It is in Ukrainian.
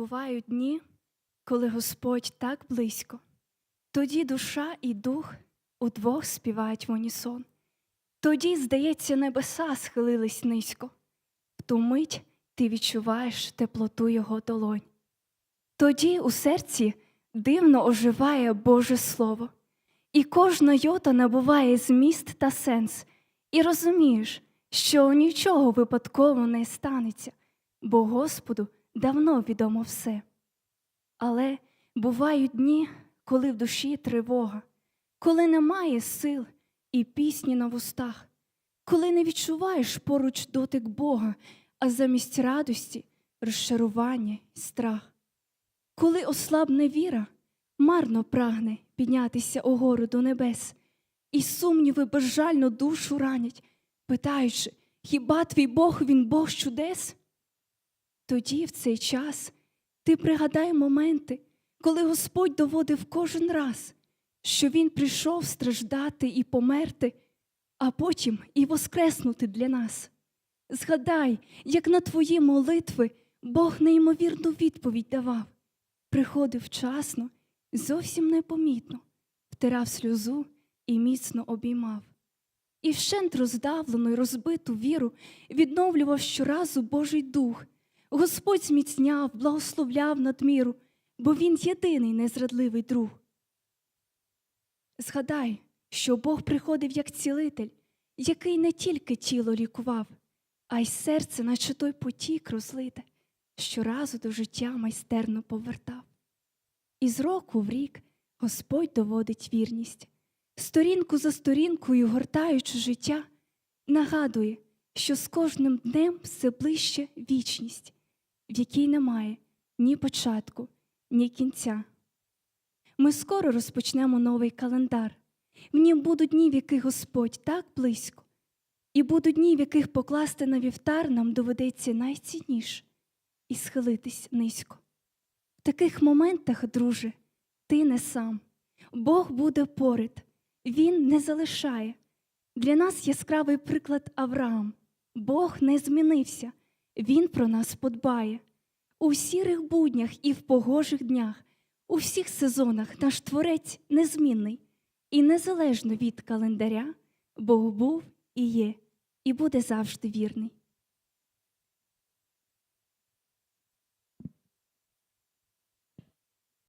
Бувають дні, коли Господь так близько, тоді душа і дух удвох співають в унісон. Тоді, здається, небеса схилились низько, в ту мить ти відчуваєш теплоту його долонь. Тоді у серці дивно оживає Боже Слово, і кожна йота набуває зміст та сенс, і розумієш, що нічого випадково не станеться, бо Господу давно відомо все. Але бувають дні, коли в душі тривога, коли немає сил і пісні на вустах, коли не відчуваєш поруч дотик Бога, а замість радості розчарування й страх. Коли ослабне віра, марно прагне піднятися угору до небес, і сумніви безжально душу ранять, питаючи, хіба твій Бог він Бог чудес? Тоді, в цей час, ти пригадай моменти, коли Господь доводив кожен раз, що Він прийшов страждати і померти, а потім і воскреснути для нас. Згадай, як на твої молитви Бог неймовірну відповідь давав, приходив вчасно, зовсім непомітно, втирав сльозу і міцно обіймав. І вщент роздавлену й розбиту віру відновлював щоразу Божий дух. Господь зміцняв, благословляв надміру, бо Він єдиний незрадливий друг. Згадай, що Бог приходив як цілитель, який не тільки тіло лікував, а й серце, наче той потік розлите, щоразу до життя майстерно повертав. І з року в рік Господь доводить вірність, сторінку за сторінкою гортаючи життя, нагадує, що з кожним днем все ближче вічність, в якій немає ні початку, ні кінця. Ми скоро розпочнемо новий календар. В нім будуть дні, в яких Господь так близько, і будуть дні, в яких покласти на вівтар нам доведеться найцінніше і схилитись низько. В таких моментах, друже, ти не сам. Бог буде поряд, Він не залишає. Для нас яскравий приклад Авраам. Бог не змінився, Він про нас подбає. У сірих буднях і в погожих днях, у всіх сезонах наш творець незмінний і незалежно від календаря, Бог був і є, і буде завжди вірний.